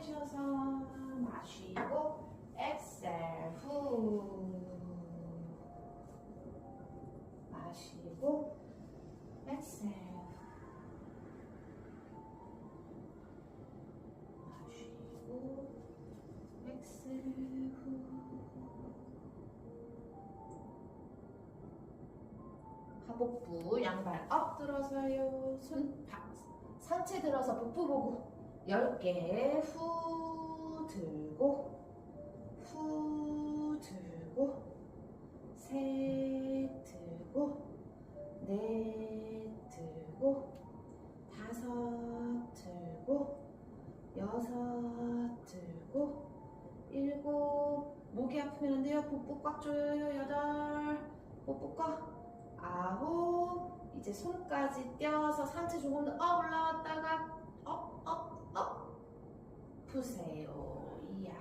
내쉬어서 마시고 엑셀 후. 마시고 엑셀 마시고 엑셀 후. 하복부 양발 엎드러서요. 손 바, 상체 들어서 복부 보고 10개 후 들고 후 들고 셋 들고 넷 들고 다섯 들고 여섯 들고 일곱. 목이 아프면 안 돼요. 복부 꽉 조여요 여덟. 복부 꽉. 아홉. 이제 손까지 떼어서 상체 조금 더. 업 올라 不是哦，一样。